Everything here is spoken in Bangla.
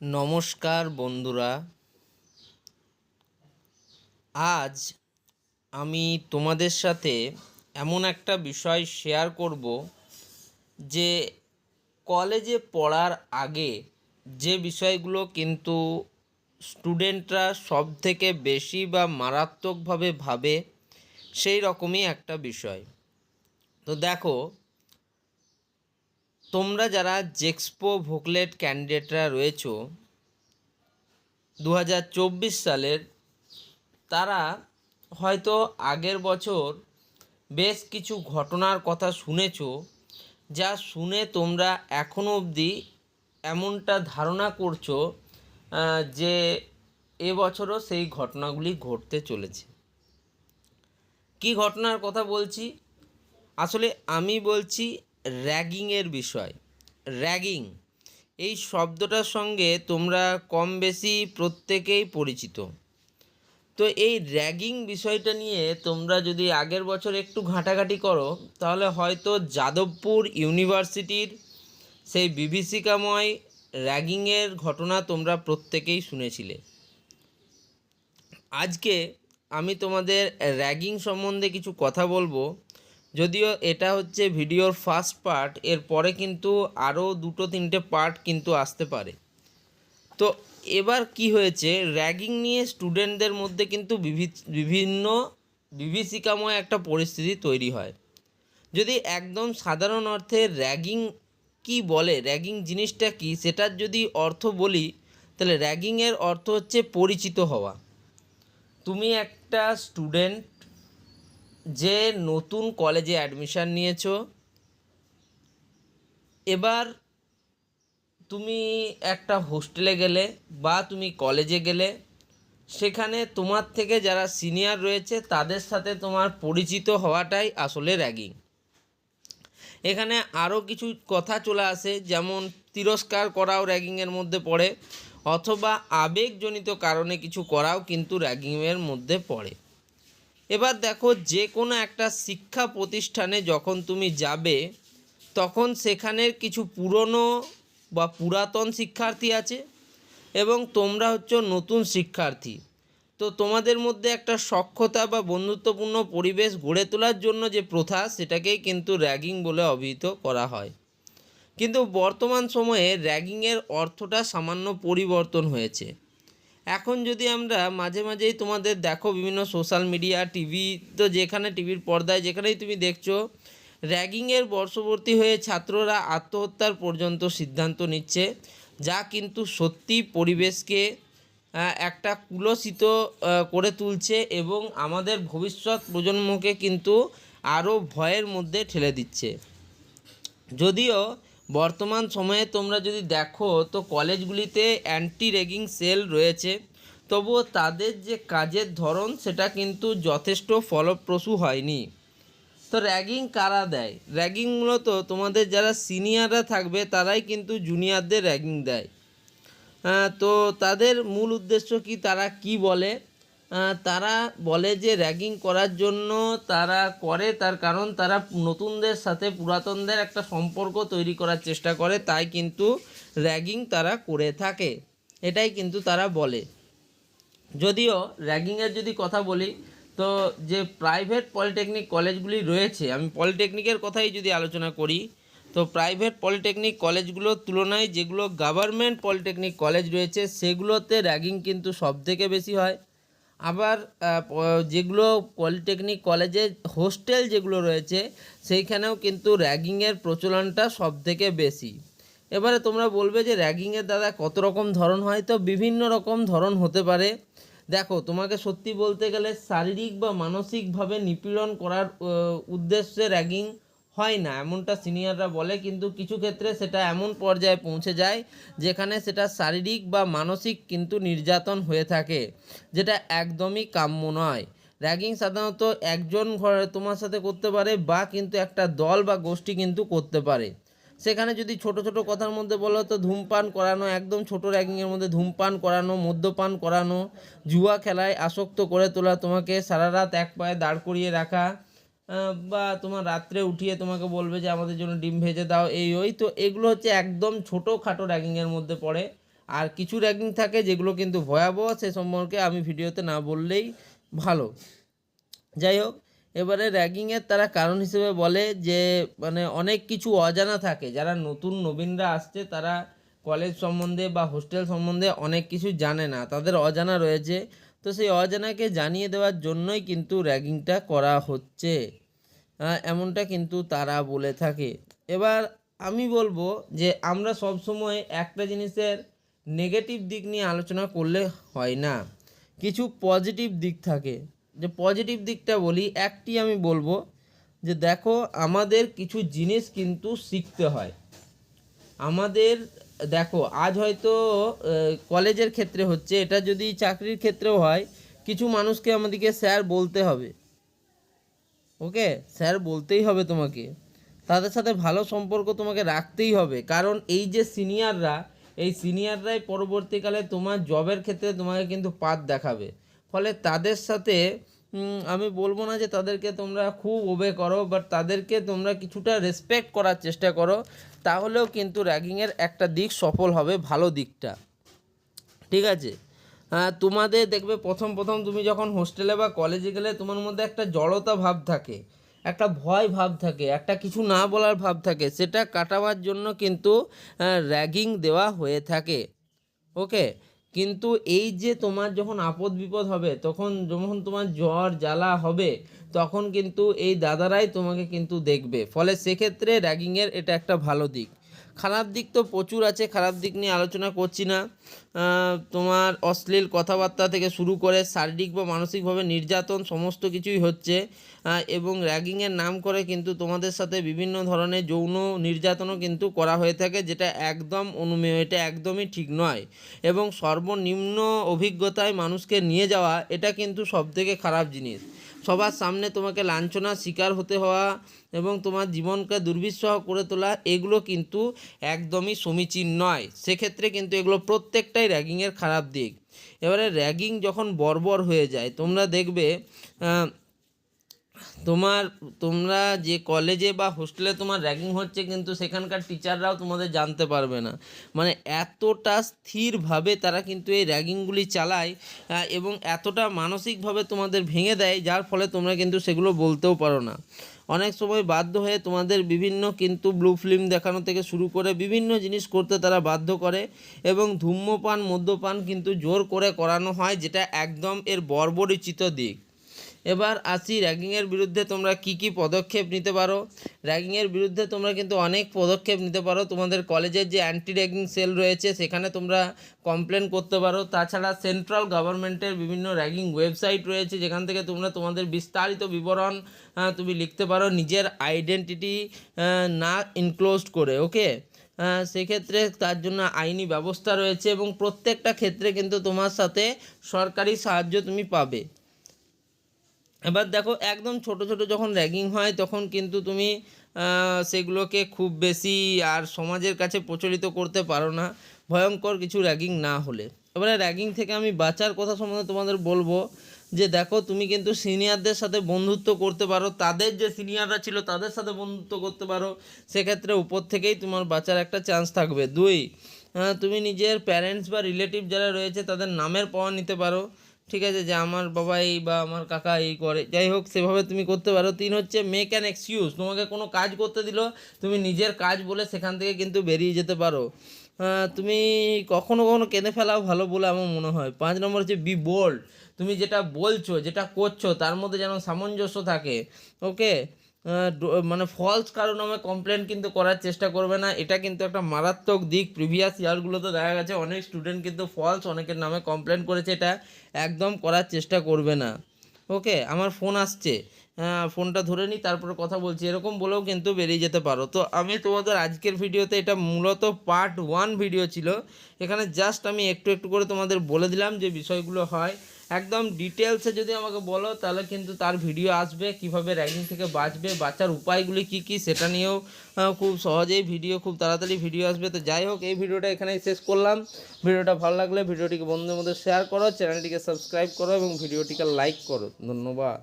নমস্কার বন্ধুরা। আজ আমি তোমাদের সাথে এমন একটা বিষয় শেয়ার করব যে কলেজে পড়ার আগে যে বিষয়গুলো কিন্তু স্টুডেন্টরা সব থেকে বেশি বা মারাত্মকভাবে ভাবে সেই রকমই একটা বিষয়। তো দেখো তোমরা যারা জেক্সপো ভোকলেট ক্যান্ডিডেটরা রয়েছো দু হাজার চব্বিশ সালের, তারা হয়তো আগের বছর বেশ কিছু ঘটনার কথা শুনেছো, যা শুনে তোমরা এখনও অবধি এমনটা ধারণা করছ যে এবছরও সেই ঘটনাগুলি ঘটতে চলেছে। কি ঘটনার কথা বলছি? আসলে আমি বলছি র্যাগিংয়ের বিষয়। র্যাগিং, এই শব্দটার সঙ্গে তোমরা কম বেশি প্রত্যেকেই পরিচিত। তো এই র্যাগিং বিষয়টা নিয়ে তোমরা যদি আগের বছর একটু ঘাঁটাঘাঁটি করো, তাহলে হয়তো যাদবপুর ইউনিভার্সিটির সেই বিভীষিকাময় র্যাগিংয়ের ঘটনা তোমরা প্রত্যেকেই শুনেছিলে। আজকে আমি তোমাদের র্যাগিং সম্বন্ধে কিছু কথা বলব। যদিও এটা হচ্ছে ভিডিওর ফার্স্ট পার্ট এর পরে কিন্তু আরও দুটো তিনটে পার্ট কিন্তু আসতে পারে। তো এবার কি হয়েছে, র্যাগিং নিয়ে স্টুডেন্টদের মধ্যে কিন্তু বিভিন্ন বিভীষিকাময় একটা পরিস্থিতি তৈরি হয়। যদি একদম সাধারণ অর্থে র্যাগিং কি বলে, র্যাগিং জিনিসটা কি, সেটার যদি অর্থ বলি, তাহলে র্যাগিংয়ের অর্থ হচ্ছে পরিচিত হওয়া। তুমি একটা স্টুডেন্ট যে নতুন কলেজে অ্যাডমিশান নিয়েছো, এবার তুমি একটা হোস্টেলে গেলে বা তুমি কলেজে গেলে, সেখানে তোমার থেকে যারা সিনিয়র রয়েছে, তাদের সাথে তোমার পরিচিত হওয়াটাই আসলে র্যাগিং এখানে আরও কিছু কথা চলে আসে, যেমন তিরস্কার করাও র্যাগিংয়ের মধ্যে পড়ে, অথবা আবেগজনিত কারণে কিছু করাও কিন্তু র্যাগিংয়ের মধ্যে পড়ে। এবার দেখো যে কোনো একটা শিক্ষা প্রতিষ্ঠানে যখন তুমি যাবে, তখন সেখানের কিছু পুরনো বা পুরাতন শিক্ষার্থী আছে এবং তোমরা হচ্ছে নতুন শিক্ষার্থী। তো তোমাদের মধ্যে একটা সক্ষতা বা বন্ধুত্বপূর্ণ পরিবেশ গড়ে তোলার জন্য যে প্রথা, সেটাকেই কিন্তু র্যাগিং বলে অভিহিত করা হয়। কিন্তু বর্তমান সময়ে র্যাগিংয়ের অর্থটা সামান্য পরিবর্তন হয়েছে। এখন যদি আমরা মাঝে মাঝেই তোমাদের দেখো বিভিন্ন সোশ্যাল মিডিয়া টিভি তো যেখানে টিভির পর্দায় যেখানেই তুমি দেখছ র্যাগিংয়ের বর্ষবর্তী হয়ে ছাত্ররা আত্মহত্যার পর্যন্ত সিদ্ধান্ত নিচ্ছে। যা কিন্তু সত্যি পরিবেশকে একটা কুলসিত করে তুলছে এবং আমাদের ভবিষ্যৎ প্রজন্মকে কিন্তু আরও ভয়ের মধ্যে ঠেলে দিচ্ছে। যদিও বর্তমান সময়ে তোমরা যদি দেখো, তো কলেজগুলিতে অ্যান্টি র্যাগিং সেল রয়েছে। তবুও তাদের যে কাজের ধরন, সেটা কিন্তু যথেষ্ট ফলপ্রসূ হয়নি। তো র্যাগিং কারা দেয়? র্যাগিং মূলত তোমাদের যারা সিনিয়ররা থাকবে, তারাই কিন্তু জুনিয়রদের র্যাগিং দেয়। তো তাদের মূল উদ্দেশ্য কি? তারা কি বলে? তারা বলে যে র্যাগিং করার জন্য তারা করে, তার কারণ তারা নতুনদের সাথে পুরাতনদের একটা সম্পর্ক তৈরি করার চেষ্টা করে, তাই কিন্তু র্যাগিং তারা করে থাকে। এটাই কিন্তু তারা বলে। যদিও র্যাগিংয়ের যদি কথা বলি, তো যে প্রাইভেট পলিটেকনিক কলেজগুলি রয়েছে, আমি পলিটেকনিকের কথাই যদি আলোচনা করি, তো প্রাইভেট পলিটেকনিক কলেজগুলোর তুলনায় যেগুলো গভর্নমেন্ট পলিটেকনিক কলেজ রয়েছে, সেগুলোতে র্যাগিং কিন্তু সব থেকে বেশি হয়। আবার যেগুলো পলিটেকনিক কলেজে হোস্টেল যেগুলো রয়েছে, সেইখানেও কিন্তু র্যাগিংয়ের প্রচলনটা সব থেকে বেশি। এবারে তোমরা বলবে যে র্যাগিংয়ের দাদা কত রকম ধরন হয়? তো বিভিন্ন রকম ধরন হতে পারে। দেখো, তোমাকে সত্যি বলতে গেলে শারীরিক বা মানসিকভাবে নিপীড়ন করার উদ্দেশ্যে র্যাগিং হয় না। এমনটা সিনিয়ররা বলে, কিন্তু কিছু ক্ষেত্রে সেটা এমন পর্যায়ে পৌঁছে যায়, যেখানে সেটা শারীরিক বা মানসিক কিন্তু নির্যাতন হয়ে থাকে, যেটা একদমই কাম্য নয়। র্যাগিং সাধারণত একজন ঘরে তোমার সাথে করতে পারে বা কিন্তু একটা দল বা গোষ্ঠী কিন্তু করতে পারে। সেখানে যদি ছোট ছোট কথার মধ্যে বলো তো, ধূমপান করানো, একদম ছোট র্যাগিংয়ের মধ্যে ধূমপান করানো, মদ্যপান করানো, জুয়া খেলায় আসক্ত করে তোলা, তোমাকে সারা রাত এক পায়ে দাঁড় করিয়ে রাখা বা তোমার রাত্রে উঠিয়ে তোমাকে বলবে যে আমাদের জন্য ডিম ভেজে দাও, এই, ওই, তো এগুলো হচ্ছে একদম ছোটো খাটো র্যাগিংয়ের মধ্যে পড়ে। আর কিছু র্যাগিং থাকে যেগুলো কিন্তু ভয়াবহ, সে সম্পর্কে আমি ভিডিওতে না বললেই ভালো। যাই হোক, এবারে র্যাগিংয়ের তারা কারণ হিসেবে বলে যে মানে অনেক কিছু অজানা থাকে। যারা নতুন নবীনরা আসছে, তারা কলেজ সম্বন্ধে বা হোস্টেল সম্বন্ধে অনেক কিছু জানে না। তাদের অজানা রয়েছে। তো সেই অজানাকে জানিয়ে দেওয়ার জন্যই কিন্তু র্যাগিংটা করা হচ্ছে। এমনটা কিন্তু তারা বলে থাকে। এবার আমি বলব যে আমরা সব সময় একটা জিনিসের নেগেটিভ দিক নিয়ে আলোচনা করলে হয় না। কিছু পজিটিভ দিক থাকে। যে পজিটিভ দিকটা বলি, একটি আমি বলব যে দেখো, আমাদের কিছু জিনিস কিন্তু শিখতে হয়। আমাদের দেখো, আজ হয়তো কলেজের ক্ষেত্রে হচ্ছে, এটা যদি চাকরির ক্ষেত্রেও হয়, কিছু মানুষকে আমাদেরকে স্যার বলতে হবে। ওকে? স্যার বলতেই হবে তোমাকে। তাদের সাথে ভালো সম্পর্ক তোমাকে রাখতেই হবে। কারণ এই যে সিনিয়ররা, এই সিনিয়ররাই পরবর্তীকালে তোমার জবের ক্ষেত্রে তোমাকে কিন্তু পাত দেখাবে। ফলে তাদের সাথে আমি বলব না যে তাদেরকে তোমরা খুব ওবে করো বাট তাদেরকে তোমরা কিছুটা রেসপেক্ট করার চেষ্টা করো, তাহলেও কিন্তু র্যাগিংয়ের একটা দিক সফল হবে, ভালো দিকটা। ঠিক আছে? তোমাদের দেখবে প্রথম প্রথম তুমি যখন হোস্টেলে বা কলেজে গেলে তোমার মধ্যে একটা জড়তা ভাব থাকে, একটা ভয় ভাব থাকে, একটা কিছু না বলার ভাব থাকে, সেটা কাটাবার জন্য কিন্তু র্যাগিং দেওয়া হয়ে থাকে। ওকে কিন্তু এই যে তোমার যখন আপদ বিপদ হবে, তখন যখন তোমার জ্বর জ্বালা হবে, তখন কিন্তু এই দাদারাই তোমাকে কিন্তু দেখবে। ফলে সেক্ষেত্রে র্যাগিংয়ের এটা একটা ভালো দিক। খারাপ দিক তো প্রচুর আছে, খারাপ দিক নিয়ে আলোচনা করছি না। তোমার অশ্লীল কথাবার্তা থেকে শুরু করে শারীরিক বা মানসিকভাবে নির্যাতন সমস্ত কিছুই হচ্ছে এবং র্যাগিংয়ের নাম করে কিন্তু তোমাদের সাথে বিভিন্ন ধরনের যৌন নির্যাতনও কিন্তু করা হয়ে থাকে, যেটা একদম অনুমেয়, এটা একদমই ঠিক নয়। এবং সর্বনিম্ন অভিজ্ঞতায় মানুষকে নিয়ে যাওয়া, এটা কিন্তু সবথেকে খারাপ জিনিস। সবার সামনে তোমাকে লাঞ্ছনার শিকার হতে হওয়া এবং তোমার জীবনকে দুর্বিষহ করে তোলা, এগুলো কিন্তু একদমই সমীচীন নয়। সেক্ষেত্রে কিন্তু এগুলো প্রত্যেকটাই র্যাগিংয়ের খারাপ দিক। এবারে র্যাগিং যখন বর্বর হয়ে যায়, তোমরা দেখবে তোমার, তোমরা যে কলেজে বা হোস্টেলে তোমার র্যাগিং হচ্ছে কিন্তু সেখানকার টিচাররাও তোমাদের জানতে পারবে না। মানে এতটা স্থিরভাবে তারা কিন্তু এই র্যাগিংগুলি চালায় এবং এতটা মানসিকভাবে তোমাদের ভেঙে দেয়, যার ফলে তোমরা কিন্তু সেগুলো বলতেও পারো না। অনেক সময় বাধ্য হয়ে তোমাদের বিভিন্ন কিন্তু ব্লু ফিল্ম দেখানো থেকে শুরু করে বিভিন্ন জিনিস করতে তারা বাধ্য করে এবং ধূম্রপান, মদ্যপান কিন্তু জোর করে করানো হয়, যেটা একদম এর বর্বরিচিত দিক। এবার আসি র্যাগিংয়ের বিরুদ্ধে তোমরা কি কি পদক্ষেপ নিতে পারো। র্যাগিংয়ের বিরুদ্ধে তোমরা কিন্তু অনেক পদক্ষেপ নিতে পারো। তোমাদের কলেজের যে অ্যান্টি র্যাগিং সেল রয়েছে, সেখানে তোমরা কমপ্লেন করতে পারো। তাছাড়া সেন্ট্রাল গভর্নমেন্টের বিভিন্ন র্যাগিং ওয়েবসাইট রয়েছে, যেখান থেকে তোমরা তোমাদের বিস্তারিত বিবরণ তুমি লিখতে পারো নিজের আইডেন্টিটি না ইনক্লোজড করে ওকে সেক্ষেত্রে তার জন্য আইনি ব্যবস্থা রয়েছে এবং প্রত্যেকটা ক্ষেত্রে কিন্তু তোমার সাথে সরকারি সাহায্য তুমি পাবে। এবার দেখো একদম ছোট ছোট যখন র্যাগিং হয়, তখন কিন্তু তুমি সেগুলোকে খুব বেশি আর সমাজের কাছে প্রচলিত করতে পারো না। ভয়ঙ্কর কিছু র্যাগিং না হলে। এবারে র্যাগিং থেকে আমি বাঁচার কথা সম্বন্ধে তোমাদের বলব যে, দেখো তুমি কিন্তু সিনিয়রদের সাথে বন্ধুত্ব করতে পারো, তাদের যে সিনিয়ররা ছিল তাদের সাথে বন্ধুত্ব করতে পারো, সেক্ষেত্রে উপর থেকেই তোমার বাঁচার একটা চান্স থাকবে। দুই তুমি নিজের প্যারেন্টস বা রিলেটিভ যারা রয়েছে তাদের নামের পাওয়া নিতে পারো। ঠিক আছে, যে আমার বাবাই বা আমার কাকা এই করে। যাই হোক, সেভাবে তুমি করতে পারো। তিন হচ্ছে মেক অ্যান এক্সকিউজ তোমাকে কোনো কাজ করতে দিল, তুমি নিজের কাজ বলে সেখান থেকে কিন্তু বেরিয়ে যেতে পারো। তুমি কখনো কখনো কেঁদে ফেলাও ভালো বলে আমার মনে হয়। পাঁচ নম্বর হচ্ছে বি বোল্ড তুমি যেটা বলছো, যেটা করছ, তার মধ্যে যেন সামঞ্জস্য থাকে। ওকে মানে ফলস কারও নামে কমপ্লেন কিন্তু করার চেষ্টা করবে না। এটা কিন্তু একটা মারাত্মক দিক। প্রিভিয়াস ইয়ারগুলোতে দেখা গেছে অনেক স্টুডেন্ট কিন্তু ফলস অনেকের নামে কমপ্লেন করেছে। এটা একদম করার চেষ্টা করবে না। ওকে আমার ফোন আসছে। ফোনটা ধরে নিই তারপরে কথা বলছি। এরকম বলেও কিন্তু বেরিয়ে যেতে পারো। তো আমি তোমাদের আজকের ভিডিওতে এটা মূলত পার্ট ওয়ান ভিডিও ছিল। এখানে জাস্ট আমি একটু একটু করে তোমাদের বলে দিলাম যে বিষয়গুলো হয়। একদম ডিটেলসে যদি আমাকে বলো, তাহলে কিন্তু তার ভিডিও আসবে, কীভাবে র্যাগিং থেকে বাঁচবে, বাঁচার উপায়গুলি কি কি, সেটা নিয়েও খুব সহজেই ভিডিও খুব তাড়াতাড়ি ভিডিও আসবে। তো যাই হোক, এই ভিডিওটা এখানেই শেষ করলাম। ভিডিওটা ভালো লাগলে ভিডিওটিকে বন্ধুদের মধ্যে শেয়ার করো চ্যানেলটিকে সাবস্ক্রাইব করো এবং ভিডিওটিকে লাইক করো। ধন্যবাদ।